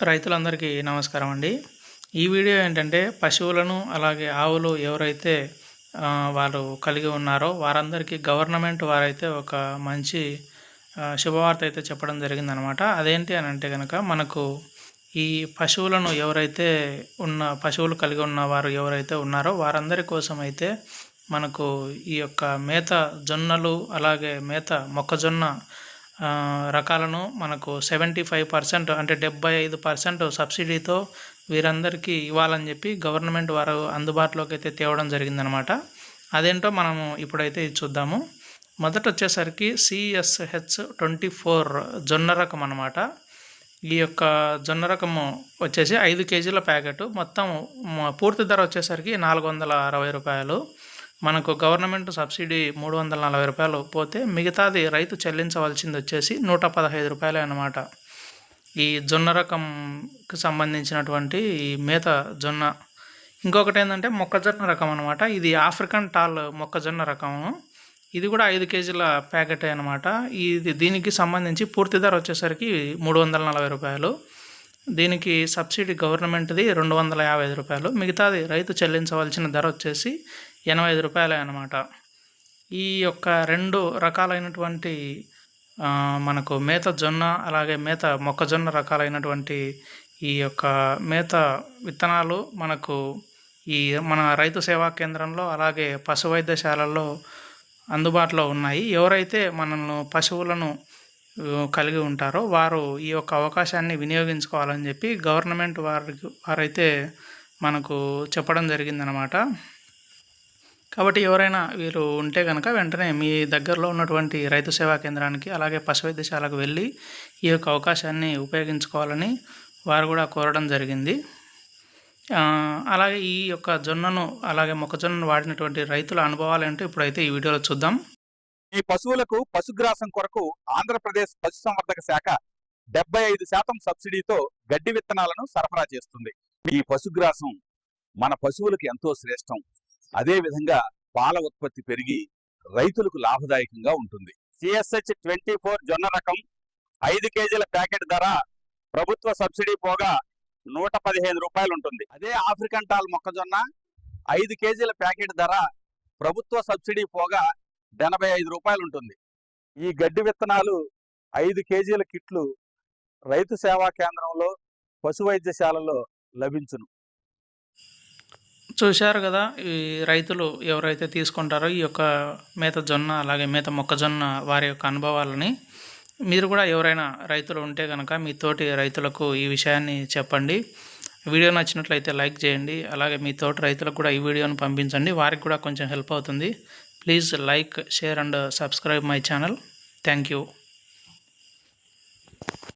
రైతులందరికీ నమస్కారం అండి. ఈ వీడియో ఏంటంటే పశువులను అలాగే ఆవులు ఎవరైతే వారు కలిగి ఉన్నారో వారందరికీ గవర్నమెంట్ వారైతే ఒక మంచి శుభవార్త అయితే చెప్పడం జరిగిందనమాట. అదేంటి అని అంటే కనుక మనకు ఈ పశువులను ఎవరైతే ఉన్న పశువులు కలిగి ఉన్న వారు ఎవరైతే ఉన్నారో వారందరి కోసం అయితే మనకు ఈ యొక్క మేత జొన్నలు అలాగే మేత మొక్కజొన్న రకాలను మనకు సెవెంటీ ఫైవ్ పర్సెంట్ అంటే డెబ్బై ఐదు పర్సెంట్ సబ్సిడీతో వీరందరికీ ఇవ్వాలని చెప్పి గవర్నమెంట్ వారు అందుబాటులోకి అయితే తేవడం జరిగిందనమాట. అదేంటో మనము ఇప్పుడైతే ఇది చూద్దాము. మొదట వచ్చేసరికి సిఎస్హెచ్ ట్వంటీ ఫోర్ జొన్న రకం అనమాట. ఈ యొక్క జొన్న రకము వచ్చేసి ఐదు కేజీల ప్యాకెట్. మొత్తం పూర్తి ధర వచ్చేసరికి నాలుగు వందల అరవై రూపాయలు. మనకు గవర్నమెంట్ సబ్సిడీ మూడు వందల నలభై రూపాయలు పోతే మిగతాది రైతు చెల్లించవలసింది వచ్చేసి నూట పదహైదు రూపాయలే అనమాట ఈ జొన్న రకంకి సంబంధించినటువంటి ఈ మేత జొన్న. ఇంకొకటి ఏంటంటే మొక్కజొన్న రకం అనమాట ఇది ఆఫ్రికన్ టాల్ మొక్కజొన్న రకము. ఇది కూడా ఐదు కేజీల ప్యాకెట్ అనమాట ఇది దీనికి సంబంధించి పూర్తి ధర వచ్చేసరికి మూడు వందల నలభై రూపాయలు. దీనికి సబ్సిడీ గవర్నమెంట్ది రెండు వందల యాభై ఐదు రూపాయలు. మిగతాది రైతు చెల్లించవలసిన ధర వచ్చేసి ఎనభై ఐదు రూపాయలే అనమాట ఈ యొక్క రెండు రకాలైనటువంటి మనకు మేత జొన్న అలాగే మేత మొక్కజొన్న రకాలైనటువంటి ఈ యొక్క మేత విత్తనాలు మనకు ఈ మన రైతు సేవా కేంద్రంలో అలాగే పశు వైద్యశాలల్లో అందుబాటులో ఉన్నాయి. ఎవరైతే మనల్ని పశువులను కలిగి ఉంటారో వారు ఈ యొక్క అవకాశాన్ని వినియోగించుకోవాలని చెప్పి గవర్నమెంట్ వారికి వారైతే మనకు చెప్పడం జరిగిందనమాట కాబట్టి ఎవరైనా వీరు ఉంటే కనుక వెంటనే మీ దగ్గరలో ఉన్నటువంటి రైతు సేవా కేంద్రానికి అలాగే పశు వైద్యశాలకు వెళ్ళి ఈ యొక్క అవకాశాన్ని ఉపయోగించుకోవాలని వారు కూడా కోరడం జరిగింది. అలాగే ఈ యొక్క జొన్నను అలాగే మొక్కజొన్నను వాడినటువంటి రైతుల అనుభవాలు ఏంటో ఇప్పుడైతే ఈ వీడియోలో చూద్దాం. ఈ పశువులకు పశుగ్రాసం కొరకు ఆంధ్రప్రదేశ్ పశుసంవర్ధక శాఖ డెబ్బై ఐదు శాతం సబ్సిడీతో గడ్డి విత్తనాలను సరఫరా చేస్తుంది. ఈ పశుగ్రాసం మన పశువులకు ఎంతో శ్రేష్టం. అదేవిధంగా పాల ఉత్పత్తి పెరిగి రైతులకు లాభదాయకంగా ఉంటుంది. సిఎస్హెచ్ ట్వంటీ ఫోర్ జొన్న రకం ఐదు కేజీల ప్యాకెట్ ధర ప్రభుత్వ సబ్సిడీ పోగా నూట పదిహేను రూపాయలు ఉంటుంది. అదే ఆఫ్రికన్ టాల్ మొక్కజొన్న ఐదు కేజీల ప్యాకెట్ ధర ప్రభుత్వ సబ్సిడీ పోగా ఎనభై ఐదు రూపాయలు ఉంటుంది. ఈ గడ్డి విత్తనాలు ఐదు కేజీల కిట్లు రైతు సేవా కేంద్రంలో పశు వైద్యశాలలో లభించును. చూశారు కదా ఈ రైతులు ఎవరైతే తీసుకుంటారో ఈ యొక్క మేత జొన్న అలాగే మేత మొక్కజొన్న వారి యొక్క అనుభవాలని మీరు కూడా ఎవరైనా రైతులు ఉంటే కనుక మీ తోటి రైతులకు ఈ విషయాన్ని చెప్పండి. వీడియో నచ్చినట్లయితే లైక్ చేయండి అలాగే మీ తోటి రైతులకు కూడా ఈ వీడియోను పంపించండి. వారికి కూడా కొంచెం హెల్ప్ అవుతుంది. Please like share and subscribe my channel. Thank you.